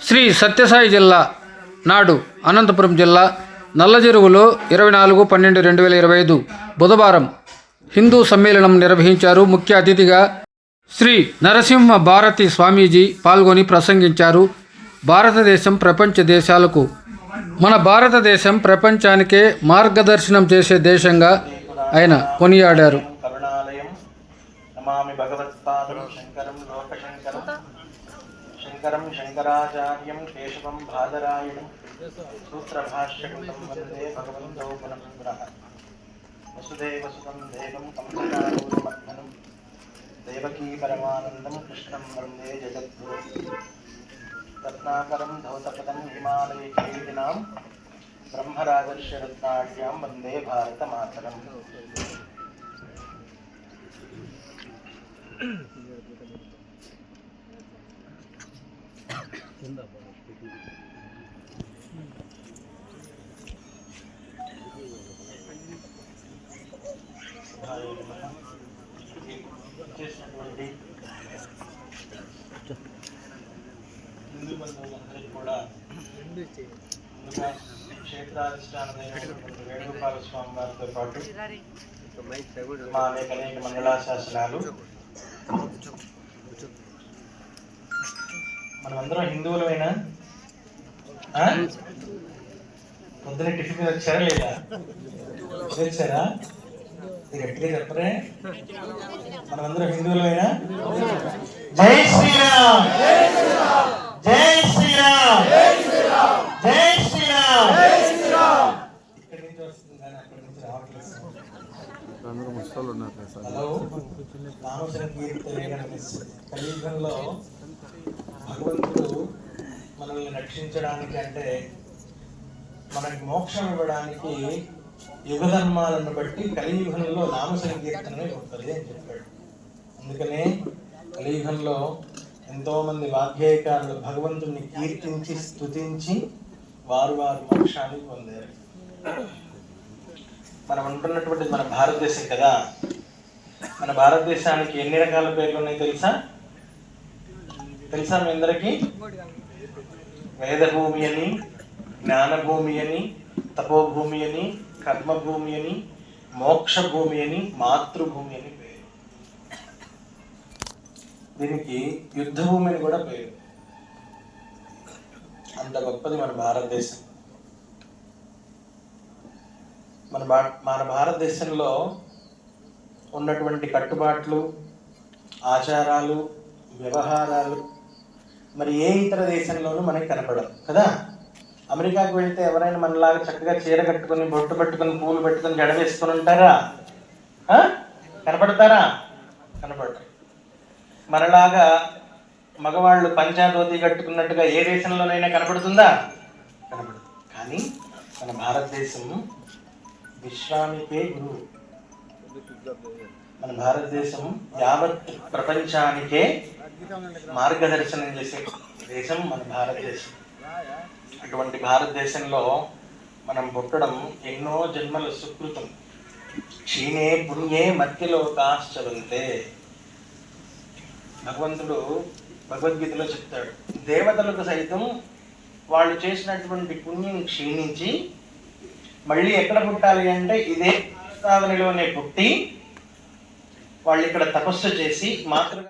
శ్రీ సత్యసాయి జిల్లా నాడు అనంతపురం జిల్లా నల్లజెరువులో ఇరవై నాలుగు పన్నెండు రెండు వేల ఇరవై ఐదు బుధవారం హిందూ సమ్మేళనం నిర్వహించారు ముఖ్య అతిథిగా శ్రీ నరసింహ భారతి స్వామీజీ పాల్గొని ప్రసంగించారు. భారతదేశం ప్రపంచ దేశాలకు మన భారతదేశం ప్రపంచానికే మార్గదర్శనం చేసే దేశంగా ఆయన కొనియాడారు. భగవత్ शङ्करं शङ्कराचार्यं केशवं भादरायणं सूत्रभाष्यकृतं वंदे भगवन्तौ परमन्द्रः वसुदेवसुतं देवं कंसकारूरमर्धनं देवकी परमानन्दं कृष्णं वंदे जगद्गुरु रत्नाकरं धौतपदं हिमालयकीर्तिनां ब्रह्मराजर्षरत्नाढ्यां वंदे भारतमातरम् చేసినటువంటి హిందూ బంధువులందరికీ కూడా క్షేత్రాధిష్టానమైనటువంటి వేణుగోపాల స్వామి వారితో పాటు మా అనేక అనేక మంగళాశాసనాలు మనమందరం హిందువులమేనా? ఆ? పొద్దున టిఫిన్ మీద వచ్చారా లేదా? వచ్చారా? మీరు గట్టిగా చెప్పరే. మనమందరం హిందువులమేనా? జై శ్రీరామ్! జై శ్రీరామ్! జై శ్రీరామ్! ఇక్కడి నుంచి వస్తుంది కానీ అక్కడి నుంచి రావట్లేదు. హలో? రామచంద్ర భగవంతుడు మనల్ని రక్షించడానికి అంటే మనకి మోక్షం ఇవ్వడానికి యుగ ధర్మాలను బట్టి కలియుగంలో నామ సంకీర్తనమే గొప్పది అని చెప్పాడు. అందుకనే కలియుగంలో ఎంతో మంది వాగ్గేయకారులు భగవంతుని కీర్తించి స్తుతించి వారు వారు మోక్షాన్ని పొందారు. మనం ఉంటున్నటువంటి మన భారతదేశం కదా? మన భారతదేశానికి ఎన్ని రకాల పేర్లు ఉన్నాయి తెలుసా? తెలుసా మీ అందరికీ? వేదభూమి అని జ్ఞానభూమి అని తపోభూమి అని కర్మభూమి అని మోక్ష భూమి అని మాతృభూమి అని పేరు. దీనికి యుద్ధభూమి అని కూడా పేరు. అంత గొప్పది మన భారతదేశం. మన భా మన భారతదేశంలో ఉన్నటువంటి కట్టుబాట్లు ఆచారాలు వ్యవహారాలు మరి ఏ ఇతర దేశంలోనూ మనకి కనపడదు కదా? అమెరికాకు వెళ్తే ఎవరైనా మనలాగా చక్కగా చీర కట్టుకొని బొట్టు పెట్టుకొని పూలు పెట్టుకొని జడ వేసుకొని ఉంటారా? కనపడతారా? కనపడరు. మనలాగా మగవాళ్ళు పంచాధోతి కట్టుకున్నట్టుగా ఏ దేశంలోనైనా కనపడుతుందా? కనపడదు. కానీ మన భారతదేశం విశ్రామికే గురువు. మన భారతదేశం యావత్ ప్రపంచానికే మార్గదర్శనం చేసే దేశం మన భారతదేశం. అటువంటి భారతదేశంలో మనం పుట్టడం ఎన్నో జన్మల సుకృతం. క్షీణే పుణ్యే మధ్యలో కాశ్చవంతే భగవంతుడు భగవద్గీతలో చెప్తాడు దేవతలకు సైతం వాళ్ళు చేసినటువంటి పుణ్యం క్షీణించి మళ్ళీ ఎక్కడ పుట్టాలి అంటే ఇదే సాధనలోనే పుట్టి వాళ్ళు ఇక్కడ తపస్సు చేసి మాతృ